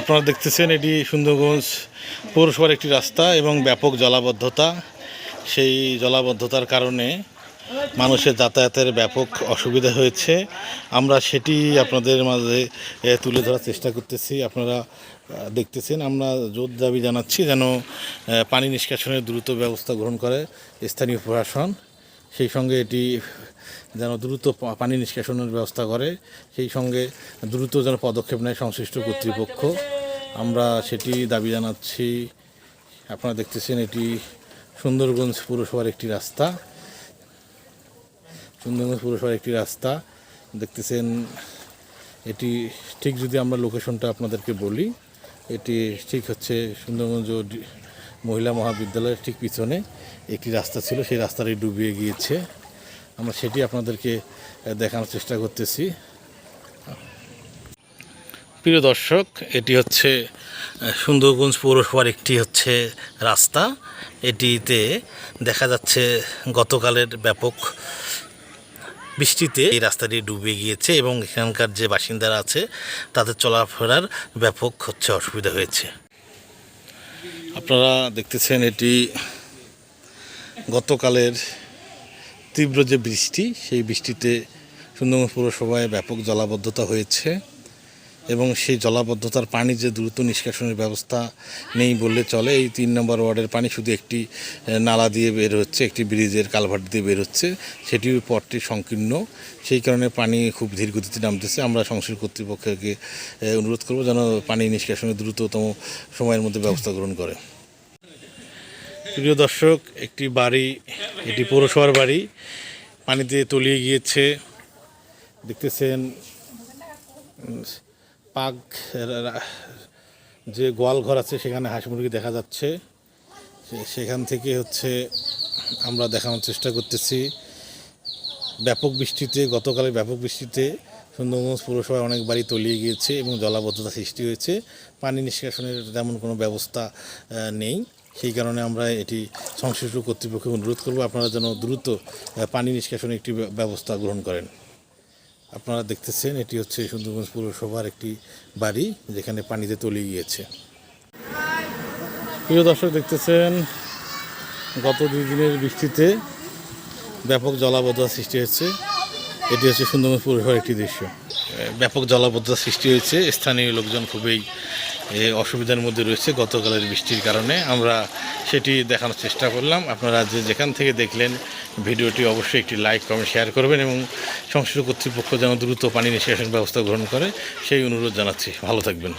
আপনারা দেখতেছেন এটি সুন্দরগঞ্জ পৌরসভার একটি রাস্তা এবং ব্যাপক জলাবদ্ধতা। সেই জলাবদ্ধতার কারণে মানুষের যাতায়াতের ব্যাপক অসুবিধা হয়েছে। আমরা সেটি আপনাদের মাঝে তুলে ধরার চেষ্টা করতেছি। আপনারা দেখতেছেন, আমরা জোর দাবি জানাচ্ছি যেন পানি নিষ্কাশনের দ্রুত ব্যবস্থা গ্রহণ করে স্থানীয় প্রশাসন। সেই সঙ্গে এটি যেন দ্রুত পানি নিষ্কাশনের ব্যবস্থা করে। সেই সঙ্গে দ্রুত যেন পদক্ষেপ নেয় সংশ্লিষ্ট কর্তৃপক্ষ। আমরা সেটি দাবি জানাচ্ছি। আপনারা দেখতেছেন এটি সুন্দরগঞ্জ পৌরসভার একটি রাস্তা। সুন্দরগঞ্জ পৌরসভার একটি রাস্তা। দেখতেছেন এটি ঠিক যদি আমরা লোকেশনটা আপনাদেরকে বলি, এটি ঠিক হচ্ছে সুন্দরগঞ্জ মহিলা মহাবিদ্যালয়ের ঠিক পিছনে একটি রাস্তা ছিল। সেই রাস্তাটি ডুবিয়ে গিয়েছে। আমরা সেটি আপনাদেরকে দেখানোর চেষ্টা করতেছি। প্রিয় দর্শক, এটি হচ্ছে সুন্দরগঞ্জ পৌরসভার একটি হচ্ছে রাস্তা। এটিতে দেখা যাচ্ছে গতকালের ব্যাপক বৃষ্টিতে এই রাস্তাটি ডুবে গিয়েছে এবং এখানকার যে বাসিন্দারা আছে, তাদের চলাফেরার ব্যাপক হচ্ছে অসুবিধা হয়েছে। আপনারা দেখতেছেন এটি গতকালের তীব্র যে বৃষ্টি, সেই বৃষ্টিতে সুন্দরবন পৌরসভায় ব্যাপক জলাবদ্ধতা হয়েছে এবং সেই জলাবদ্ধতার পানি যে দ্রুত নিষ্কাশনের ব্যবস্থা নেই বললে চলে, এই তিন নম্বর ওয়ার্ডের পানি শুধু একটি নালা দিয়ে বের হচ্ছে, একটি ব্রিজের কালভার্ট দিয়ে বের হচ্ছে, সেটির পথটি সংকীর্ণ, সেই কারণে পানি খুব ধীর গতিতে নামতেছে। আমরা সংশ্লিষ্ট কর্তৃপক্ষকে অনুরোধ করব যেন পানি নিষ্কাশনের দ্রুততম সময়ের মধ্যে ব্যবস্থা গ্রহণ করে। প্রিয় দর্শক, একটি বাড়ি, এটি পৌরসভার বাড়ি। পানিতে তলিয়ে গিয়েছে। দেখতেছেন পাক, যে গোয়াল ঘর আছে, সেখানে হাঁস মুরগি দেখা যাচ্ছে। সেখান থেকে হচ্ছে আমরা দেখানোর চেষ্টা করতেছি। ব্যাপক বৃষ্টিতে, গতকালের ব্যাপক বৃষ্টিতে সুন্দরগঞ্জ পৌরসভায় অনেক বাড়ি তলিয়ে গিয়েছে এবং জলাবদ্ধতা সৃষ্টি হয়েছে। পানি নিষ্কাশনের তেমন কোনো ব্যবস্থা নেই। সেই কারণে আমরা এটি সংশ্লিষ্ট কর্তৃপক্ষকে অনুরোধ করব আপনারা যেন দ্রুত পানি নিষ্কাশনের একটি ব্যবস্থা গ্রহণ করেন। আপনারা দেখতেছেন এটি হচ্ছে সুন্দরগঞ্জ পৌরসভার একটি বাড়ি যেখানে পানিতে তলিয়ে গিয়েছে। প্রিয় দর্শক, দেখতেছেন গত দুই দিনের বৃষ্টিতে ব্যাপক জলাবদ্ধতা সৃষ্টি হয়েছে। এটি হচ্ছে সুন্দরবন পৌরসভার একটি দৃশ্য। ব্যাপক জলাবদ্ধতা সৃষ্টি হয়েছে। স্থানীয় লোকজন খুবই অসুবিধার মধ্যে রয়েছে গতকালের বৃষ্টির কারণে। আমরা সেটি দেখানোর চেষ্টা করলাম। আপনারা যে যেখান থেকে দেখলেন ভিডিওটি অবশ্যই একটি লাইক, কমেন্ট, শেয়ার করবেন এবং সংশ্লিষ্ট কর্তৃপক্ষ যেন দ্রুত পানি নিষ্কাশন ব্যবস্থা গ্রহণ করে, সেই অনুরোধ জানাচ্ছি। ভালো থাকবেন।